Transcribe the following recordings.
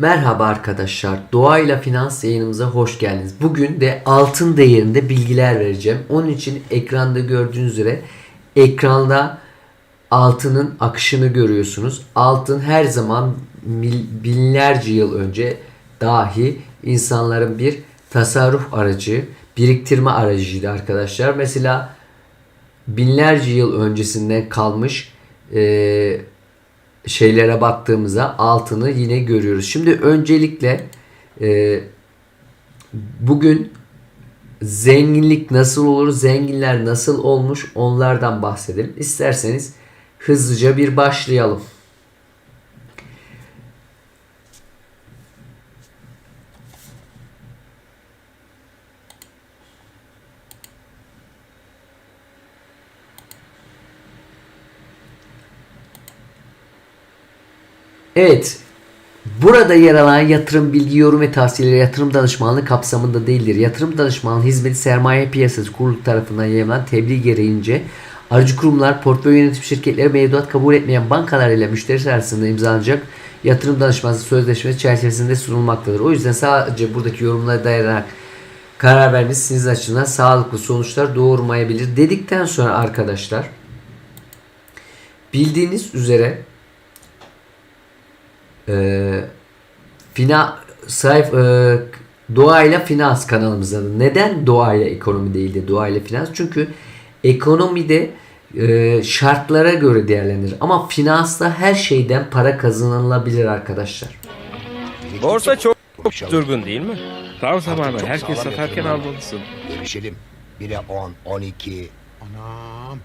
Merhaba arkadaşlar. Doğayla Finans yayınımıza hoş geldiniz. Bugün de altın değerinde bilgiler vereceğim. Onun için ekranda gördüğünüz üzere ekranda altının akışını görüyorsunuz. Altın her zaman binlerce yıl önce dahi insanların bir tasarruf aracı, biriktirme aracıydı arkadaşlar. Mesela binlerce yıl öncesinden kalmış eee şeylere baktığımızda altını yine görüyoruz. Şimdi öncelikle e, bugün zenginlik nasıl olur, zenginler nasıl olmuş onlardan bahsedelim. İsterseniz hızlıca bir başlayalım. Evet. Burada yer alan yatırım bilgi, yorum ve tavsiyeleri yatırım danışmanlığı kapsamında değildir. Yatırım danışmanlığı hizmeti sermaye piyasası kurulu tarafından yayınlanan tebliğ gereğince aracı kurumlar, portföy yönetim şirketleri mevduat kabul etmeyen bankalar ile müşterisi arasında imzalanacak yatırım danışmanlığı sözleşmesi çerçevesinde sunulmaktadır. O yüzden sadece buradaki yorumlara dayanarak karar vermeniz sizin açısından sağlıklı sonuçlar doğurmayabilir dedikten sonra arkadaşlar bildiğiniz üzere e, fina sayf e, doğayla finans kanalımızda. Neden doğayla ekonomi değil de doğayla finans? Çünkü ekonomide e, şartlara göre değerlenir. Ama finansta her şeyden para kazanılabilir arkadaşlar. Borsa çok Konuşalım. durgun değil mi? Tam zamanı çok herkes satarken almalısın. Görüşelim. Bire 10, 12. Anam.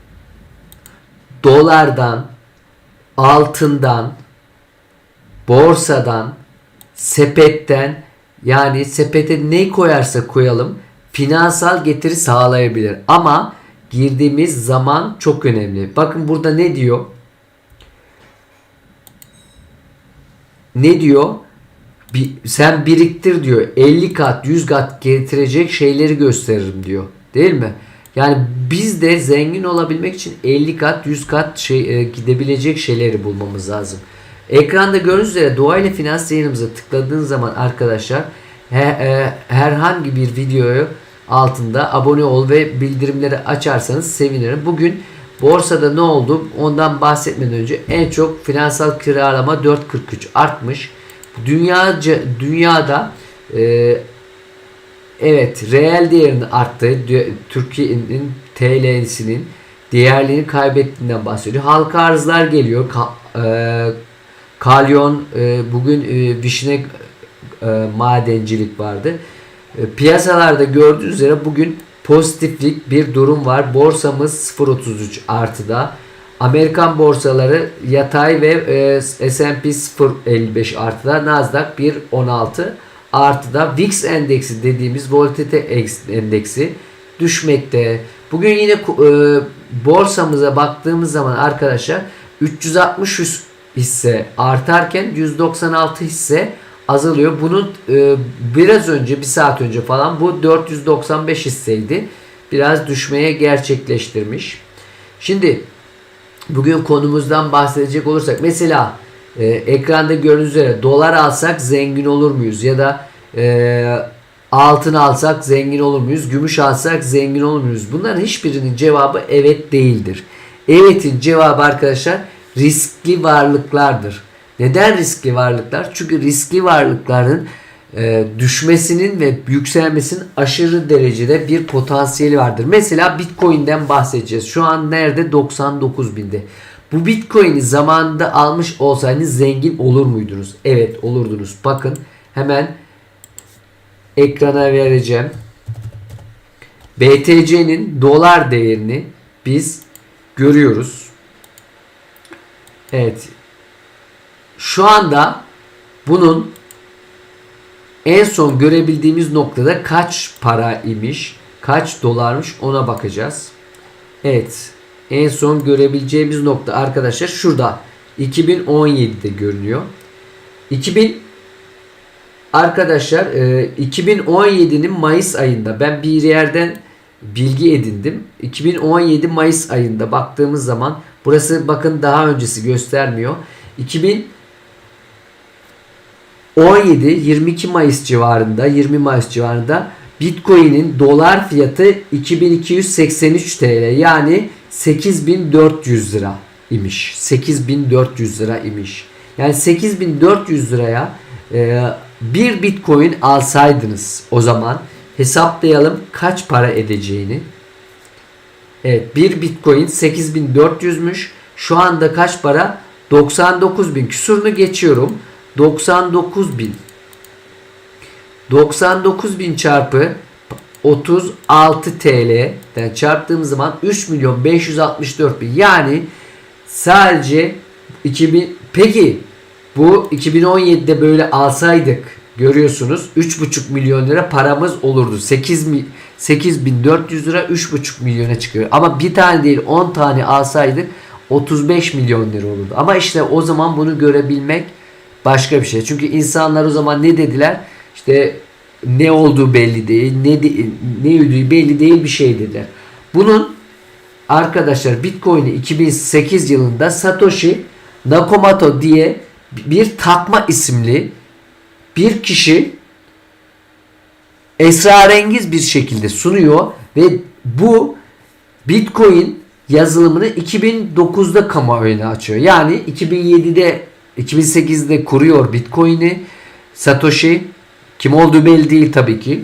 Dolardan, altından, borsadan, sepetten yani sepete ne koyarsa koyalım finansal getiri sağlayabilir. Ama girdiğimiz zaman çok önemli. Bakın burada ne diyor? Ne diyor? Bir, sen biriktir diyor. 50 kat, 100 kat getirecek şeyleri gösteririm diyor. Değil mi? Yani biz de zengin olabilmek için 50 kat, 100 kat şey e, gidebilecek şeyleri bulmamız lazım. Ekranda gördüğünüz üzere doğayla finans yayınımıza tıkladığınız zaman arkadaşlar he- e, herhangi bir videoyu altında abone ol ve bildirimleri açarsanız sevinirim. Bugün borsada ne oldu ondan bahsetmeden önce en çok finansal kiralama 4.43 artmış. Dünyaca, dünyada e, Evet, reel değerinin arttığı, Türkiye'nin TL'sinin değerlerini kaybettiğinden bahsediyor. Halka arzlar geliyor. Ka- e, kalyon, e, bugün e, vişne e, madencilik vardı. E, piyasalarda gördüğünüz üzere bugün pozitiflik bir durum var. Borsamız 0.33 artıda. Amerikan borsaları yatay ve e, S&P 0.55 artıda. Nasdaq 1.16 artıda. VIX endeksi dediğimiz volatilite endeksi düşmekte. Bugün yine e, borsamıza baktığımız zaman arkadaşlar 360 hisse artarken 196 hisse azalıyor. Bunun e, biraz önce bir saat önce falan bu 495 hisseydi. Biraz düşmeye gerçekleştirmiş. Şimdi bugün konumuzdan bahsedecek olursak mesela e, ekranda gördüğünüz üzere dolar alsak zengin olur muyuz ya da e, altın alsak zengin olur muyuz gümüş alsak zengin olur muyuz bunların hiçbirinin cevabı evet değildir evetin cevabı arkadaşlar riskli varlıklardır neden riskli varlıklar çünkü riskli varlıkların e, düşmesinin ve yükselmesinin aşırı derecede bir potansiyeli vardır. Mesela Bitcoin'den bahsedeceğiz. Şu an nerede? 99 binde. Bu Bitcoin'i zamanında almış olsaydınız zengin olur muydunuz? Evet olurdunuz. Bakın hemen ekrana vereceğim. BTC'nin dolar değerini biz görüyoruz. Evet. Şu anda bunun en son görebildiğimiz noktada kaç para imiş, kaç dolarmış ona bakacağız. Evet. En son görebileceğimiz nokta arkadaşlar şurada. 2017'de görünüyor. 2000 arkadaşlar e, 2017'nin Mayıs ayında ben bir yerden bilgi edindim. 2017 Mayıs ayında baktığımız zaman burası bakın daha öncesi göstermiyor. 2000 17-22 Mayıs civarında 20 Mayıs civarında Bitcoin'in dolar fiyatı 2283 TL yani 8400 lira imiş. 8400 lira imiş. Yani 8400 liraya e, bir Bitcoin alsaydınız o zaman hesaplayalım kaç para edeceğini. Evet bir Bitcoin 8400'müş. Şu anda kaç para? 99 bin. Küsurunu geçiyorum. 99 bin. 99 bin çarpı 36 TL'den çarptığımız zaman 3 milyon 564 bin. Yani sadece 2000 peki bu 2017'de böyle alsaydık görüyorsunuz 3,5 milyon lira paramız olurdu. 8 mi 8400 lira 3,5 milyona çıkıyor. Ama bir tane değil 10 tane alsaydık 35 milyon lira olurdu. Ama işte o zaman bunu görebilmek başka bir şey. Çünkü insanlar o zaman ne dediler? İşte ne olduğu belli değil, ne de- ne ödüğü belli değil bir şey dediler. Bunun arkadaşlar Bitcoin'i 2008 yılında Satoshi Nakamoto diye bir takma isimli bir kişi esrarengiz bir şekilde sunuyor ve bu Bitcoin yazılımını 2009'da kamuoyuna açıyor. Yani 2007'de 2008'de kuruyor Bitcoin'i Satoshi kim olduğu belli değil tabii ki.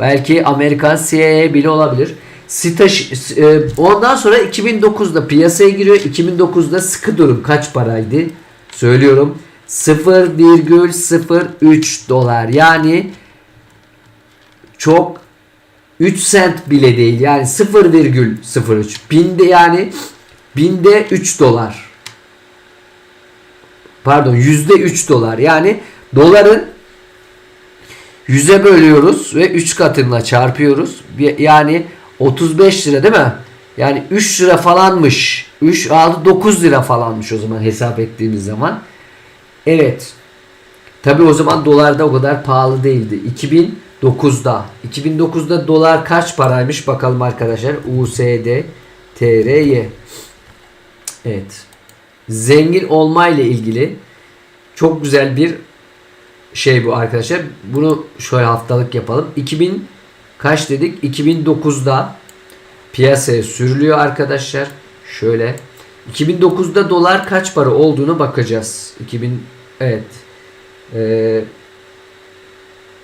Belki Amerikan CIA bile olabilir. Sitaş, e, ondan sonra 2009'da piyasaya giriyor. 2009'da sıkı durum kaç paraydı? Söylüyorum. 0,03 dolar. Yani çok 3 sent bile değil. Yani 0,03. Binde yani binde 3 dolar. Pardon yüzde 3 dolar. Yani doların 100'e bölüyoruz ve 3 katına çarpıyoruz. Yani 35 lira değil mi? Yani 3 lira falanmış. 3 aldı 9 lira falanmış o zaman hesap ettiğimiz zaman. Evet. Tabi o zaman dolar da o kadar pahalı değildi. 2009'da. 2009'da dolar kaç paraymış bakalım arkadaşlar. USD TRY. Evet. Zengin olma ile ilgili çok güzel bir şey bu arkadaşlar. Bunu şöyle haftalık yapalım. 2000 kaç dedik? 2009'da piyasaya sürülüyor arkadaşlar. Şöyle 2009'da dolar kaç para olduğunu bakacağız. 2000 evet. Ee,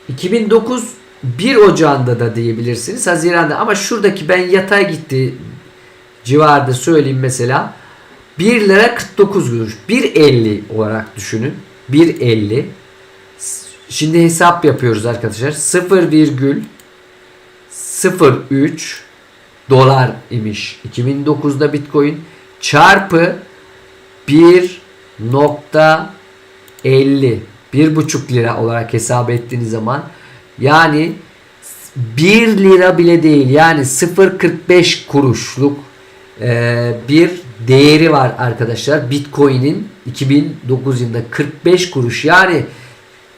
2009 1 Ocağı'nda da diyebilirsiniz. Haziran'da ama şuradaki ben yatay gitti civarda söyleyeyim mesela. 1 lira 49 kuruş. 1.50 olarak düşünün. 1.50 Şimdi hesap yapıyoruz arkadaşlar. 0,03 dolar imiş. 2009'da Bitcoin çarpı 1.50 1.5 lira olarak hesap ettiğiniz zaman yani 1 lira bile değil yani 0.45 kuruşluk e, bir değeri var arkadaşlar. Bitcoin'in 2009 yılında 45 kuruş yani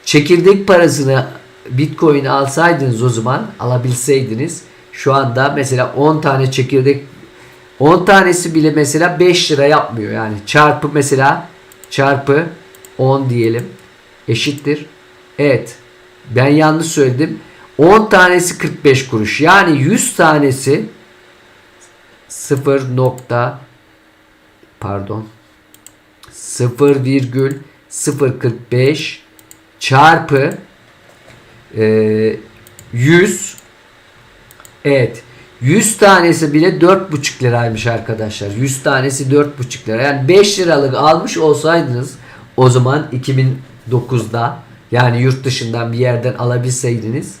çekirdek parasını Bitcoin alsaydınız o zaman alabilseydiniz şu anda mesela 10 tane çekirdek 10 tanesi bile mesela 5 lira yapmıyor. Yani çarpı mesela çarpı 10 diyelim eşittir. Evet. Ben yanlış söyledim. 10 tanesi 45 kuruş. Yani 100 tanesi 0 nokta pardon 0,045 çarpı e, 100 evet 100 tanesi bile 4,5 liraymış arkadaşlar. 100 tanesi 4,5 lira. Yani 5 liralık almış olsaydınız o zaman 2009'da yani yurt dışından bir yerden alabilseydiniz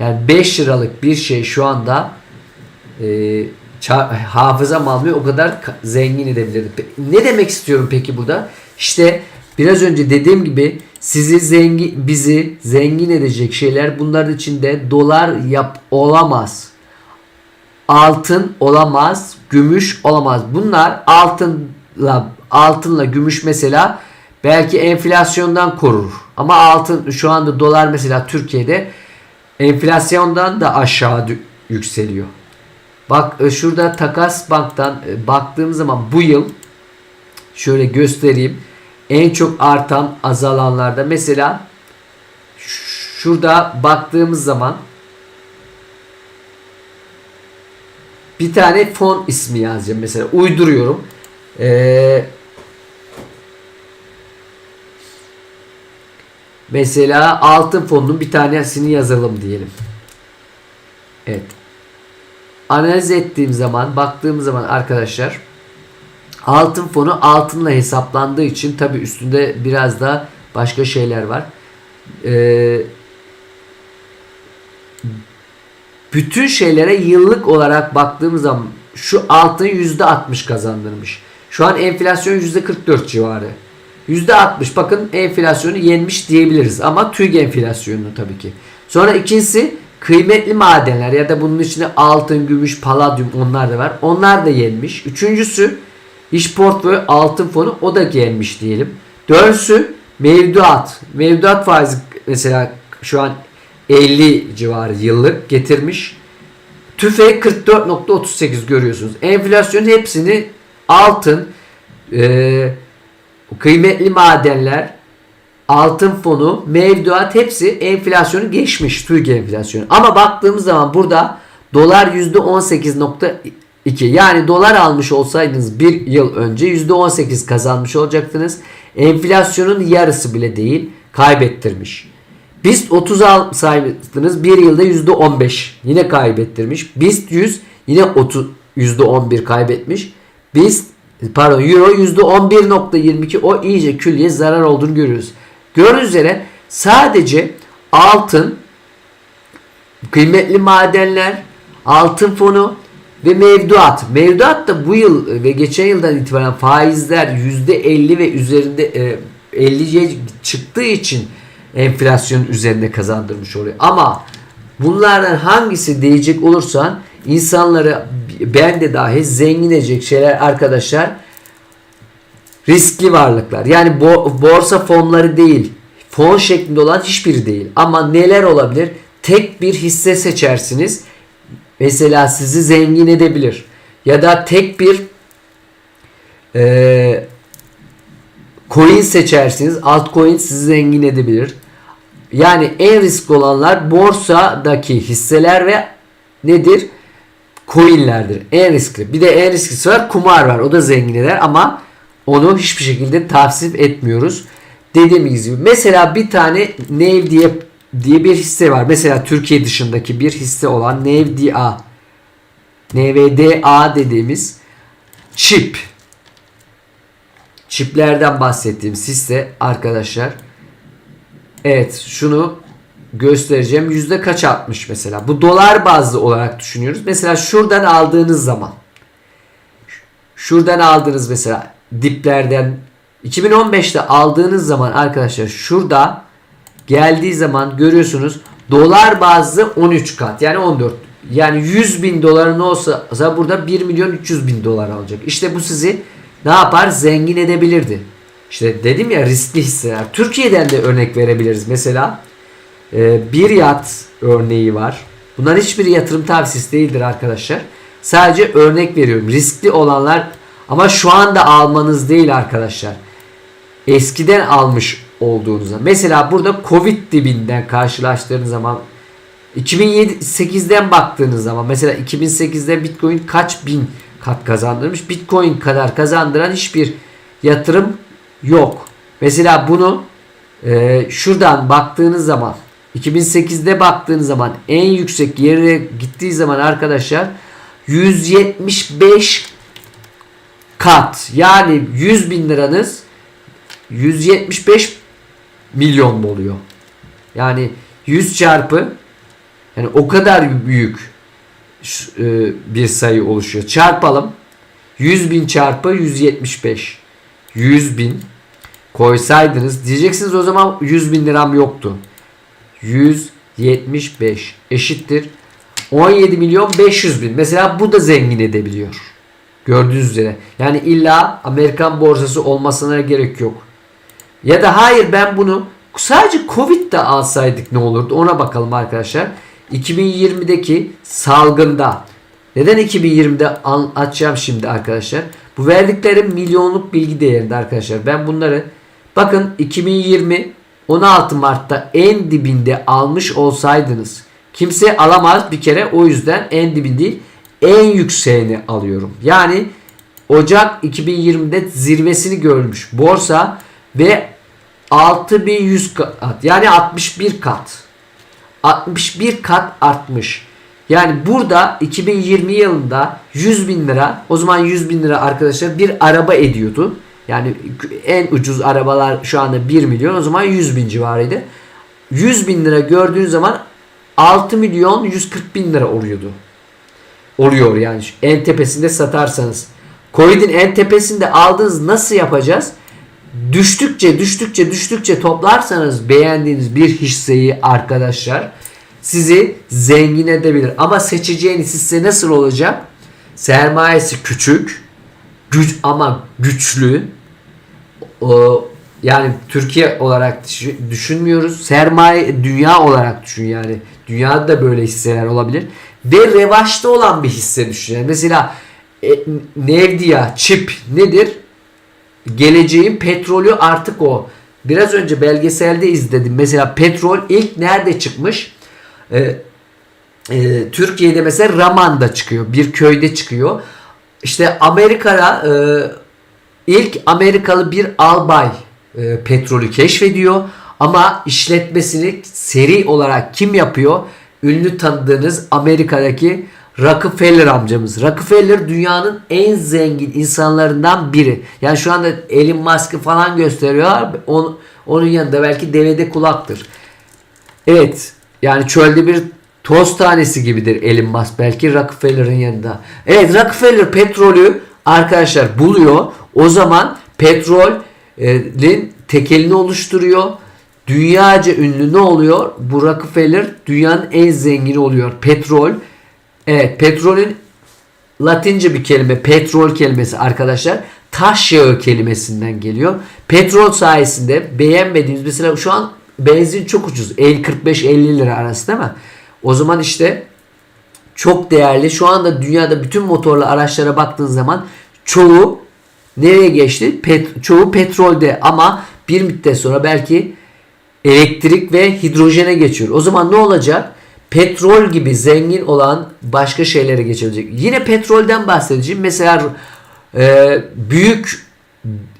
yani 5 liralık bir şey şu anda e, hafızam almıyor o kadar ka- zengin edebilirdi. Ne demek istiyorum peki burada? İşte biraz önce dediğim gibi sizi zengin bizi zengin edecek şeyler bunların içinde dolar yap olamaz. Altın olamaz, gümüş olamaz. Bunlar altınla altınla gümüş mesela belki enflasyondan korur. Ama altın şu anda dolar mesela Türkiye'de enflasyondan da aşağı yükseliyor. Bak e, şurada takas banktan e, baktığım zaman bu yıl şöyle göstereyim. En çok artan azalanlarda mesela şurada baktığımız zaman bir tane fon ismi yazacağım mesela uyduruyorum. Ee, mesela altın fonunun bir tanesini yazalım diyelim. Evet. Analiz ettiğim zaman baktığım zaman arkadaşlar altın fonu altınla hesaplandığı için tabi üstünde biraz da başka şeyler var. Ee, bütün şeylere yıllık olarak baktığımız zaman şu altın %60 kazandırmış. Şu an enflasyon %44 civarı. %60 bakın enflasyonu yenmiş diyebiliriz ama TÜİK enflasyonunu tabii ki. Sonra ikincisi kıymetli madenler ya da bunun içinde altın, gümüş, paladyum onlar da var. Onlar da yenmiş. Üçüncüsü iş portföy altın fonu o da gelmiş diyelim. Dördüncüsü mevduat. Mevduat faizi mesela şu an 50 civarı yıllık getirmiş. TÜFE 44.38 görüyorsunuz. Enflasyonun hepsini altın, e, kıymetli madenler, altın fonu, mevduat hepsi enflasyonu geçmiş. TÜİK enflasyonu. Ama baktığımız zaman burada dolar %18.2 yani dolar almış olsaydınız bir yıl önce %18 kazanmış olacaktınız. Enflasyonun yarısı bile değil kaybettirmiş. BIST 30 alsaydınız bir yılda %15 yine kaybettirmiş. BIST 100 yine 30 %11 kaybetmiş. BIST pardon Euro %11.22 o iyice külliye zarar olduğunu görüyoruz. Gördüğünüz üzere sadece altın, kıymetli madenler, altın fonu ve mevduat. Mevduat da bu yıl ve geçen yıldan itibaren faizler %50 ve üzerinde e, 50'ye çıktığı için enflasyon üzerinde kazandırmış oluyor. Ama bunlardan hangisi diyecek olursan insanları ben de dahi zengin edecek şeyler arkadaşlar riskli varlıklar. Yani bo- borsa fonları değil. Fon şeklinde olan hiçbiri değil. Ama neler olabilir? Tek bir hisse seçersiniz. Mesela sizi zengin edebilir. Ya da tek bir eee coin seçersiniz. Altcoin sizi zengin edebilir. Yani en riskli olanlar borsadaki hisseler ve nedir? Coinlerdir. En riskli. Bir de en risklisi var. Kumar var. O da zengin eder ama onu hiçbir şekilde tavsiye etmiyoruz. Dediğimiz gibi. Mesela bir tane NEV diye diye bir hisse var. Mesela Türkiye dışındaki bir hisse olan NVDA. NVDA dediğimiz çip çiplerden bahsettiğimiz hisse arkadaşlar. Evet şunu göstereceğim. Yüzde kaç artmış mesela. Bu dolar bazlı olarak düşünüyoruz. Mesela şuradan aldığınız zaman şuradan aldığınız mesela diplerden 2015'te aldığınız zaman arkadaşlar şurada geldiği zaman görüyorsunuz dolar bazlı 13 kat yani 14 yani 100 bin doların olsa burada 1 milyon 300 bin dolar alacak. İşte bu sizi ne yapar? Zengin edebilirdi. İşte dedim ya riskli hisseler. Türkiye'den de örnek verebiliriz. Mesela e, bir yat örneği var. Bunların hiçbir yatırım tavsiyesi değildir arkadaşlar. Sadece örnek veriyorum. Riskli olanlar ama şu anda almanız değil arkadaşlar. Eskiden almış olduğunuzda. Mesela burada Covid dibinden karşılaştığınız zaman 2008'den baktığınız zaman mesela 2008'de Bitcoin kaç bin kat kazandırmış. Bitcoin kadar kazandıran hiçbir yatırım yok. Mesela bunu e, şuradan baktığınız zaman 2008'de baktığınız zaman en yüksek yere gittiği zaman arkadaşlar 175 kat yani 100 bin liranız 175 milyon mu oluyor? Yani 100 çarpı yani o kadar büyük e, bir sayı oluşuyor. Çarpalım. 100 bin çarpı 175. 100 bin koysaydınız diyeceksiniz o zaman 100 bin liram yoktu. 175 eşittir 17 milyon 500 bin. Mesela bu da zengin edebiliyor. Gördüğünüz üzere. Yani illa Amerikan borsası olmasına gerek yok. Ya da hayır ben bunu sadece Covid'de alsaydık ne olurdu ona bakalım arkadaşlar. 2020'deki salgında neden 2020'de açacağım şimdi arkadaşlar. Bu verdiklerim milyonluk bilgi değerinde arkadaşlar. Ben bunları bakın 2020 16 Mart'ta en dibinde almış olsaydınız kimse alamaz bir kere o yüzden en dibin değil en yükseğini alıyorum. Yani Ocak 2020'de zirvesini görmüş borsa ve 6100 kat yani 61 kat 61 kat artmış. Yani burada 2020 yılında 100 bin lira o zaman 100 bin lira arkadaşlar bir araba ediyordu. Yani en ucuz arabalar şu anda 1 milyon o zaman 100 bin civarıydı. 100 bin lira gördüğün zaman 6 milyon 140 bin lira oluyordu. Oluyor yani en tepesinde satarsanız. Covid'in en tepesinde aldınız nasıl yapacağız? Düştükçe düştükçe düştükçe toplarsanız beğendiğiniz bir hisseyi arkadaşlar sizi zengin edebilir. Ama seçeceğiniz hisse nasıl olacak? Sermayesi küçük, güç ama güçlü. O, yani Türkiye olarak düşün- düşünmüyoruz. Sermaye dünya olarak düşün yani. Dünyada da böyle hisseler olabilir. Ve revaçta olan bir hisse düşün. Yani mesela e, Nevdia, çip nedir? geleceğin petrolü artık o. Biraz önce belgeselde izledim. Mesela petrol ilk nerede çıkmış? Ee, e, Türkiye'de mesela Raman'da çıkıyor. Bir köyde çıkıyor. İşte Amerika'da e, ilk Amerikalı bir albay e, petrolü keşfediyor. Ama işletmesini seri olarak kim yapıyor? Ünlü tanıdığınız Amerika'daki Rockefeller amcamız. Rockefeller dünyanın en zengin insanlarından biri. Yani şu anda Elon Musk'ı falan gösteriyorlar. Onun, onun yanında belki devede kulaktır. Evet. Yani çölde bir toz tanesi gibidir Elon Musk. Belki Rockefeller'ın yanında. Evet Rockefeller petrolü arkadaşlar buluyor. O zaman petrolün tekelini oluşturuyor. Dünyaca ünlü ne oluyor? Bu Rockefeller dünyanın en zengini oluyor. Petrol. Evet petrolün Latince bir kelime petrol kelimesi arkadaşlar taş yağı kelimesinden geliyor. Petrol sayesinde beğenmediğimiz mesela şu an benzin çok ucuz. 45-50 lira arası değil mi? O zaman işte çok değerli. Şu anda dünyada bütün motorlu araçlara baktığın zaman çoğu nereye geçti? Pet, çoğu petrolde ama bir müddet sonra belki elektrik ve hidrojene geçiyor. O zaman ne olacak? Petrol gibi zengin olan başka şeylere geçilecek. Yine petrolden bahsedeceğim. Mesela e, büyük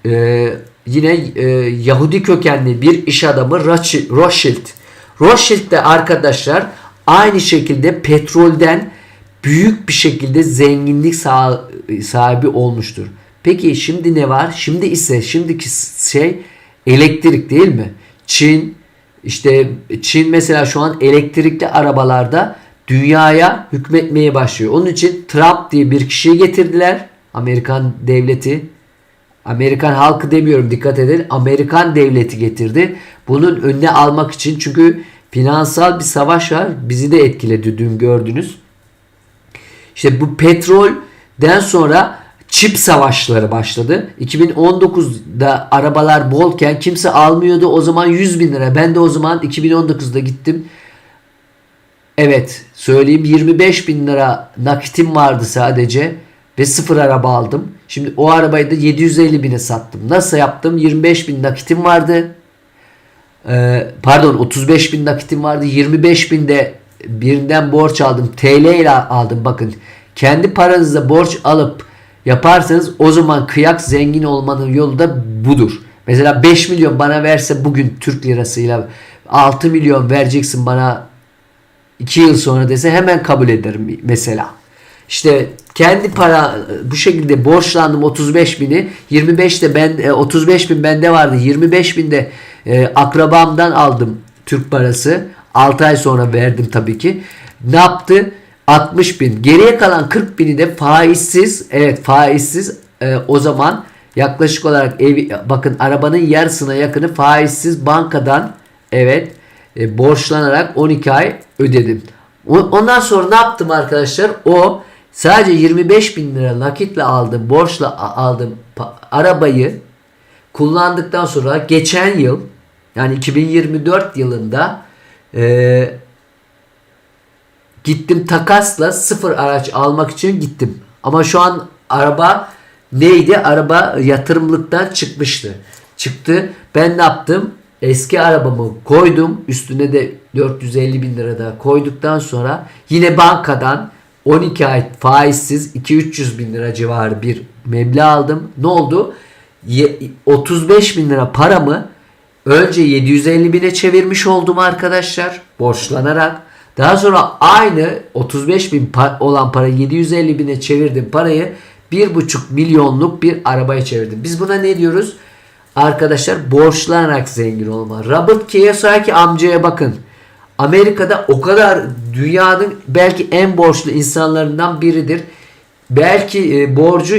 e, yine e, Yahudi kökenli bir iş adamı Rothschild. Rothschild. De arkadaşlar aynı şekilde petrolden büyük bir şekilde zenginlik sah- sahibi olmuştur. Peki şimdi ne var? Şimdi ise şimdiki şey elektrik değil mi? Çin işte Çin mesela şu an elektrikli arabalarda dünyaya hükmetmeye başlıyor. Onun için Trump diye bir kişiyi getirdiler. Amerikan devleti. Amerikan halkı demiyorum dikkat edin. Amerikan devleti getirdi. Bunun önüne almak için çünkü finansal bir savaş var. Bizi de etkiledi dün gördünüz. İşte bu petrolden sonra çip savaşları başladı. 2019'da arabalar bolken kimse almıyordu. O zaman 100 bin lira. Ben de o zaman 2019'da gittim. Evet söyleyeyim 25 bin lira nakitim vardı sadece. Ve sıfır araba aldım. Şimdi o arabayı da 750 bine sattım. Nasıl yaptım? 25 bin nakitim vardı. Ee, pardon 35 bin nakitim vardı. 25 binde birinden borç aldım. TL ile aldım. Bakın kendi paranızla borç alıp yaparsanız o zaman kıyak zengin olmanın yolu da budur. Mesela 5 milyon bana verse bugün Türk lirasıyla 6 milyon vereceksin bana 2 yıl sonra dese hemen kabul ederim mesela. İşte kendi para bu şekilde borçlandım 35 bini 25 de ben e, 35 bin bende vardı 25 bin de e, akrabamdan aldım Türk parası 6 ay sonra verdim tabii ki ne yaptı 60 bin geriye kalan 40 bini de faizsiz evet faizsiz e, o zaman yaklaşık olarak ev, bakın arabanın yarısına yakını faizsiz bankadan evet e, borçlanarak 12 ay ödedim. Ondan sonra ne yaptım arkadaşlar? O sadece 25 bin lira nakitle aldım, borçla aldım arabayı kullandıktan sonra geçen yıl yani 2024 yılında e, gittim takasla sıfır araç almak için gittim. Ama şu an araba neydi? Araba yatırımlıktan çıkmıştı. Çıktı. Ben ne yaptım? eski arabamı koydum. Üstüne de 450 bin lira da koyduktan sonra yine bankadan 12 ay faizsiz 2-300 bin lira civarı bir meblağ aldım. Ne oldu? Ye- 35 bin lira paramı önce 750 bine çevirmiş oldum arkadaşlar borçlanarak. Daha sonra aynı 35 bin olan parayı 750 bine çevirdim parayı 1,5 milyonluk bir arabaya çevirdim. Biz buna ne diyoruz? Arkadaşlar borçlanarak zengin olma. Robert Kiyosaki amcaya bakın. Amerika'da o kadar dünyanın belki en borçlu insanlarından biridir. Belki e, borcu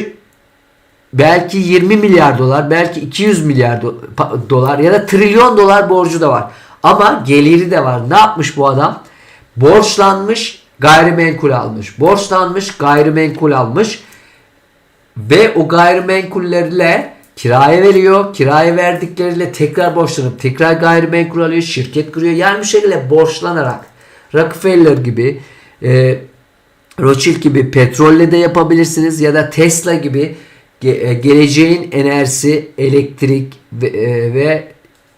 belki 20 milyar dolar, belki 200 milyar do- dolar ya da trilyon dolar borcu da var. Ama geliri de var. Ne yapmış bu adam? Borçlanmış, gayrimenkul almış. Borçlanmış, gayrimenkul almış ve o gayrimenkullerle kiraya veriyor. Kiraya verdikleriyle tekrar borçlanıp tekrar gayrimenkul alıyor. Şirket kuruyor. Yani bu şekilde borçlanarak Rockefeller gibi e, Rothschild gibi petrolle de yapabilirsiniz ya da Tesla gibi ge- e, geleceğin enerjisi elektrik ve, e, ve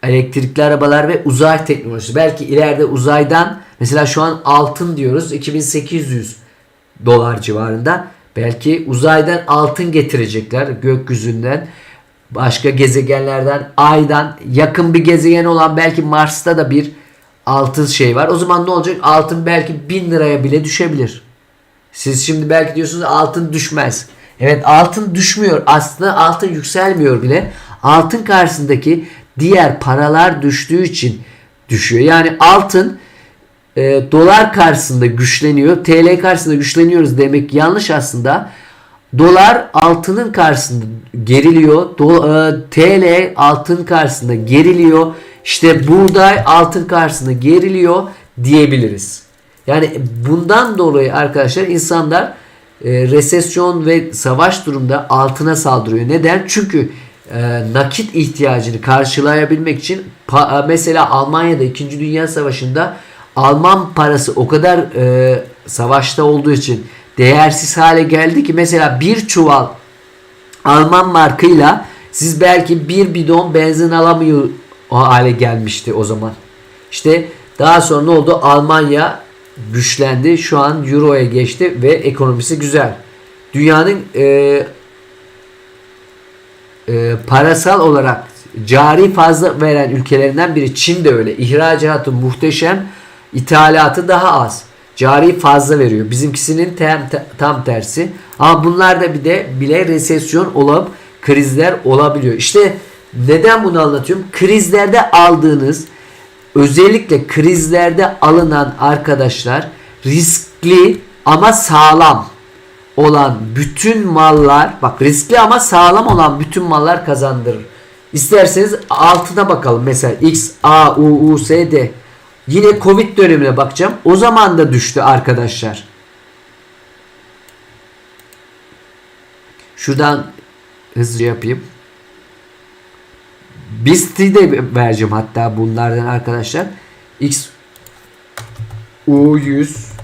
elektrikli arabalar ve uzay teknolojisi. Belki ileride uzaydan mesela şu an altın diyoruz 2800 dolar civarında. Belki uzaydan altın getirecekler gökyüzünden başka gezegenlerden aydan yakın bir gezegen olan belki Mars'ta da bir altın şey var. O zaman ne olacak? Altın belki 1000 liraya bile düşebilir. Siz şimdi belki diyorsunuz altın düşmez. Evet altın düşmüyor. Aslında altın yükselmiyor bile. Altın karşısındaki diğer paralar düştüğü için düşüyor. Yani altın e, dolar karşısında güçleniyor. TL karşısında güçleniyoruz demek yanlış aslında. Dolar altının karşısında geriliyor. Do- e, TL altın karşısında geriliyor. İşte buğday altın karşısında geriliyor diyebiliriz. Yani bundan dolayı arkadaşlar insanlar e, resesyon ve savaş durumda altına saldırıyor. Neden? Çünkü e, nakit ihtiyacını karşılayabilmek için pa- e, mesela Almanya'da 2. Dünya Savaşı'nda Alman parası o kadar e, savaşta olduğu için değersiz hale geldi ki mesela bir çuval Alman markıyla siz belki bir bidon benzin alamıyor o hale gelmişti o zaman. İşte daha sonra ne oldu? Almanya güçlendi. Şu an Euro'ya geçti ve ekonomisi güzel. Dünyanın e, e, parasal olarak cari fazla veren ülkelerinden biri Çin de öyle. İhracatı muhteşem, ithalatı daha az. Cari fazla veriyor. Bizimkisinin tam, tam tersi. Ama bunlarda bir de bile resesyon olup krizler olabiliyor. İşte neden bunu anlatıyorum? Krizlerde aldığınız özellikle krizlerde alınan arkadaşlar riskli ama sağlam olan bütün mallar bak riskli ama sağlam olan bütün mallar kazandırır. İsterseniz altına bakalım. Mesela X, A, U, U, S, D. Yine Covid dönemine bakacağım. O zaman da düştü arkadaşlar. Şuradan hızlıca yapayım. BIST'i de vereceğim hatta bunlardan arkadaşlar. X U100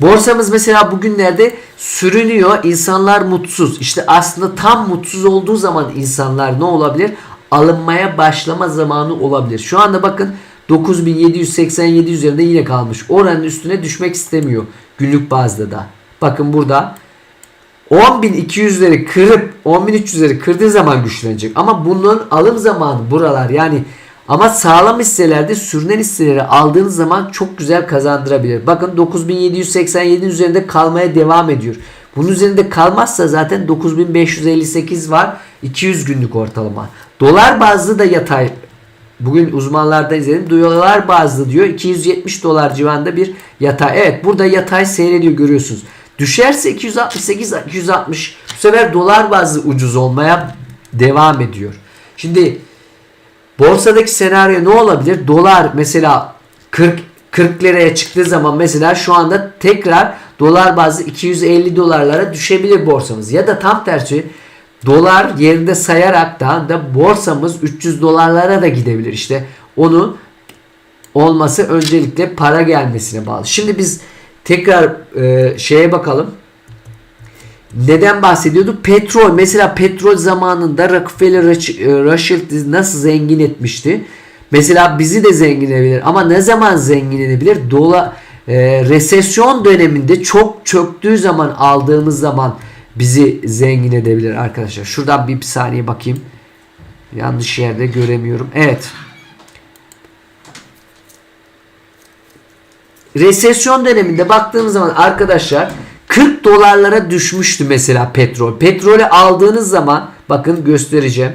Borsamız mesela bugünlerde sürünüyor. İnsanlar mutsuz. İşte aslında tam mutsuz olduğu zaman insanlar ne olabilir? Alınmaya başlama zamanı olabilir. Şu anda bakın 9787 üzerinde yine kalmış. Oranın üstüne düşmek istemiyor günlük bazda da. Bakın burada 10.200'leri kırıp 10.300'leri kırdığı zaman güçlenecek. Ama bunun alım zamanı buralar yani ama sağlam hisselerde sürünen hisseleri aldığınız zaman çok güzel kazandırabilir. Bakın 9787 üzerinde kalmaya devam ediyor. Bunun üzerinde kalmazsa zaten 9558 var. 200 günlük ortalama. Dolar bazlı da yatay. Bugün uzmanlardan izledim. Dolar bazlı diyor 270 dolar civarında bir yatay. Evet burada yatay seyrediyor görüyorsunuz. Düşerse 268 260 bu sefer dolar bazlı ucuz olmaya devam ediyor. Şimdi borsadaki senaryo ne olabilir? Dolar mesela 40 40 liraya çıktığı zaman mesela şu anda tekrar dolar bazlı 250 dolarlara düşebilir borsamız. Ya da tam tersi dolar yerinde sayarak da, borsamız 300 dolarlara da gidebilir. İşte onu olması öncelikle para gelmesine bağlı. Şimdi biz tekrar e, şeye bakalım. neden bahsediyordu? Petrol. Mesela petrol zamanında Rockefeller Roth- e, Rothschild nasıl zengin etmişti? Mesela bizi de zengin edebilir. Ama ne zaman zengin edebilir? Dola, e, resesyon döneminde çok çöktüğü zaman aldığımız zaman bizi zengin edebilir arkadaşlar. Şuradan bir, bir saniye bakayım. Yanlış yerde göremiyorum. Evet. Resesyon döneminde baktığımız zaman arkadaşlar 40 dolarlara düşmüştü mesela petrol. Petrolü aldığınız zaman bakın göstereceğim.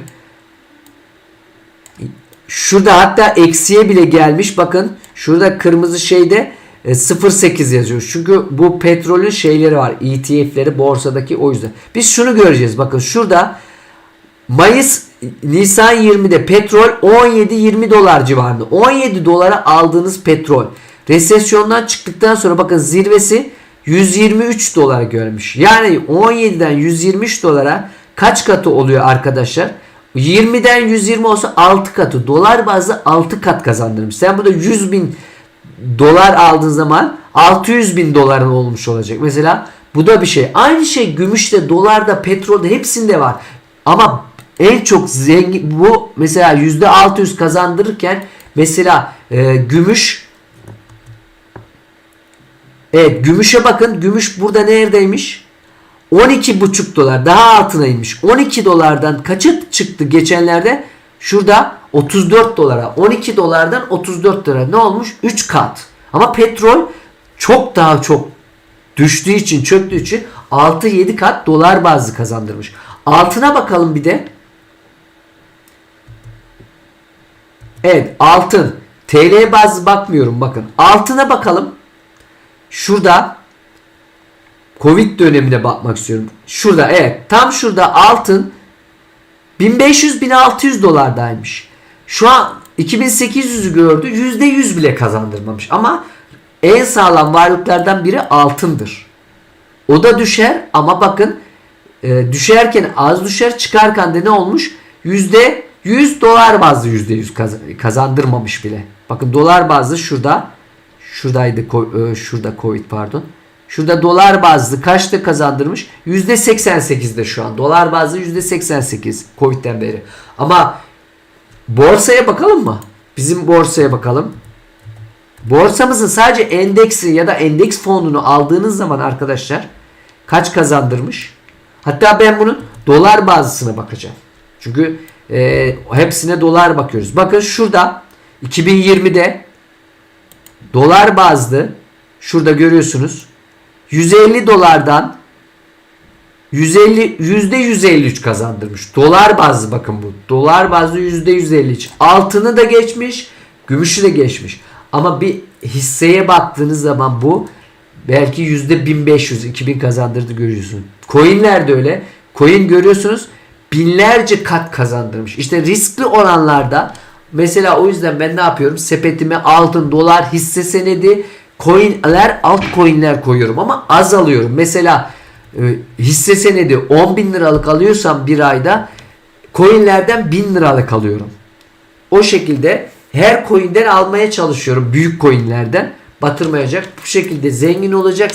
Şurada hatta eksiye bile gelmiş. Bakın şurada kırmızı şeyde e, 0.8 yazıyor. Çünkü bu petrolün şeyleri var. ETF'leri borsadaki o yüzden. Biz şunu göreceğiz. Bakın şurada Mayıs Nisan 20'de petrol 17-20 dolar civarında. 17 dolara aldığınız petrol. Resesyondan çıktıktan sonra bakın zirvesi 123 dolar görmüş. Yani 17'den 123 dolara kaç katı oluyor arkadaşlar? 20'den 120 olsa 6 katı. Dolar bazlı 6 kat kazandırmış. Sen burada 100 bin dolar aldığın zaman 600 bin doların olmuş olacak. Mesela bu da bir şey. Aynı şey gümüşte, dolarda, petrolde hepsinde var. Ama en çok zengin bu mesela %600 kazandırırken mesela e, gümüş Evet gümüşe bakın. Gümüş burada neredeymiş? 12,5 dolar. Daha altına inmiş. 12 dolardan kaçı çıktı geçenlerde? Şurada 34 dolara. 12 dolardan 34 dolara. Ne olmuş? 3 kat. Ama petrol çok daha çok düştüğü için, çöktüğü için 6-7 kat dolar bazlı kazandırmış. Altına bakalım bir de. Evet altın. TL bazlı bakmıyorum bakın. Altına bakalım. Şurada Covid dönemine bakmak istiyorum. Şurada evet tam şurada altın 1500-1600 dolardaymış. Şu an 2800'ü gördü. %100 bile kazandırmamış. Ama en sağlam varlıklardan biri altındır. O da düşer ama bakın e, düşerken az düşer çıkarken de ne olmuş? Yüzde 100 dolar bazlı yüzde 100 kaz- kazandırmamış bile. Bakın dolar bazlı şurada şuradaydı e, şurada Covid pardon. Şurada dolar bazlı kaçta kazandırmış? Yüzde 88'de şu an. Dolar bazlı yüzde 88 Covid'den beri. Ama borsaya bakalım mı? Bizim borsaya bakalım. Borsamızın sadece endeksi ya da endeks fonunu aldığınız zaman arkadaşlar kaç kazandırmış? Hatta ben bunun dolar bazısına bakacağım. Çünkü e, hepsine dolar bakıyoruz. Bakın şurada 2020'de dolar bazlı şurada görüyorsunuz 150 dolardan 150 yüzde 153 kazandırmış. Dolar bazlı bakın bu. Dolar bazlı yüzde 153. Altını da geçmiş, gümüşü de geçmiş. Ama bir hisseye baktığınız zaman bu belki yüzde 1500 2000 kazandırdı görüyorsunuz. Coinler de öyle. Coin görüyorsunuz binlerce kat kazandırmış. İşte riskli olanlarda mesela o yüzden ben ne yapıyorum? Sepetime altın, dolar, hisse senedi, coinler, altcoinler koyuyorum ama az alıyorum. Mesela e, hisse senedi 10 bin liralık alıyorsam bir ayda coinlerden 1000 liralık alıyorum. O şekilde her coin'den almaya çalışıyorum. Büyük coin'lerden batırmayacak. Bu şekilde zengin olacak.